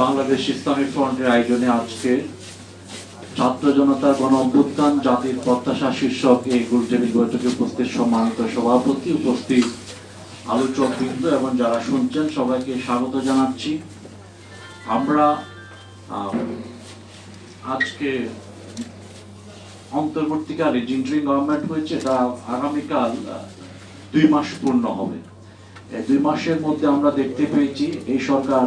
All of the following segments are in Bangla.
বাংলাদেশ ইসলামী ফ্রন্টের আয়োজনে আজকে ছাত্র জনতার গণ অভ্যুত্থান, জাতির প্রত্যাশা শীর্ষক এই গুরুজনী বৈঠকে উপস্থিত সম্মানিত সভাপতি, উপস্থিত আলোচক বৃন্দ এবং যারা শুনছেন, সবাইকে স্বাগত জানাচ্ছি। আমরা আজকে অন্তর্বর্তীকালে জিন্ট্রিং গভর্নমেন্ট হয়েছে এটা আগামীকাল দুই মাস পূর্ণ হবে। দুই মাসের মধ্যে আমরা দেখতে পেয়েছি, এই সরকার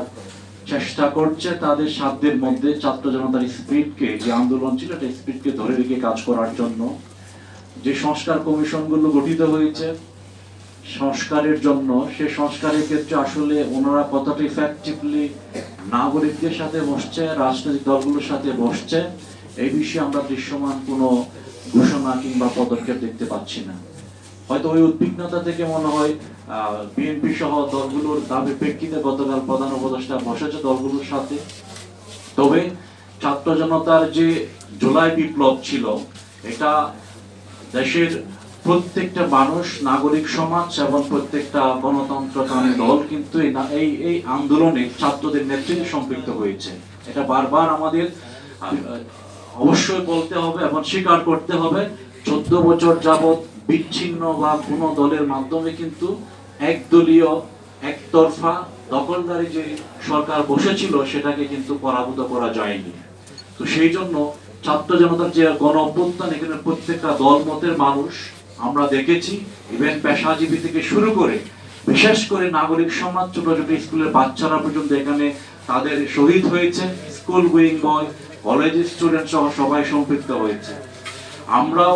চেষ্টা করছে তাদের সাধ্যের মধ্যে ছাত্র জনতার স্পিডকে, যে আন্দোলন ছিল এটা স্পিডকে ধরে রেখে কাজ করার জন্য। যে সংস্কার কমিশনগুলো গঠিত হয়েছে, সংস্কারের জন্য, সে সংস্কারের ক্ষেত্রে আসলে ওনারা কতটা ইফেক্টিভলি নাগরিকদের সাথে বসছে, রাজনৈতিক দলগুলোর সাথে বসছে এই বিষয়ে আমরা দৃশ্যমান কোনো ঘোষণা কিংবা পদক্ষেপ দেখতে পাচ্ছি না। হয়তো ওই উদ্বিগ্নতা থেকে মনে হয় বিএনপি সহ দলগুলোর দাবি প্রেক্ষিতে গতকাল প্রধান উপদেষ্টা বসেছে দলগুলোর সাথে। তবে ছাত্র জনতার যে জুলাই বিপ্লব ছিল, এটা দেশের প্রত্যেকটা মানুষ, নাগরিক সমাজ এবং প্রত্যেকটা গণতন্ত্রকামী দল কিন্তু এই এই আন্দোলনে ছাত্রদের নেতৃত্বে সম্পৃক্ত হয়েছে। এটা বারবার আমাদের অবশ্যই বলতে হবে এবং স্বীকার করতে হবে, চোদ্দ বছর যাবৎ বিচ্ছিন্ন বা কোন দলের মাধ্যমে কিন্তু একদলীয়, একতরফা, দখলদারি যে সরকার বসেছিল, সেটাকে কিন্তু পরাভূত করা যায়নি। তো সেই জন্য ছাত্র জনতার যে গণ অভ্যুত্থান, এখানে প্রত্যেকটা দল মতের মানুষ আমরা দেখেছি ইভেন পেশাজীবী থেকে শুরু করে, বিশেষ করে নাগরিক সমাজ, ছোট ছোট স্কুলের বাচ্চারা পর্যন্ত এখানে তাদের শহীদ হয়েছে, school going boy college student সহ সবাই সম্পৃক্ত হয়েছে। আমরাও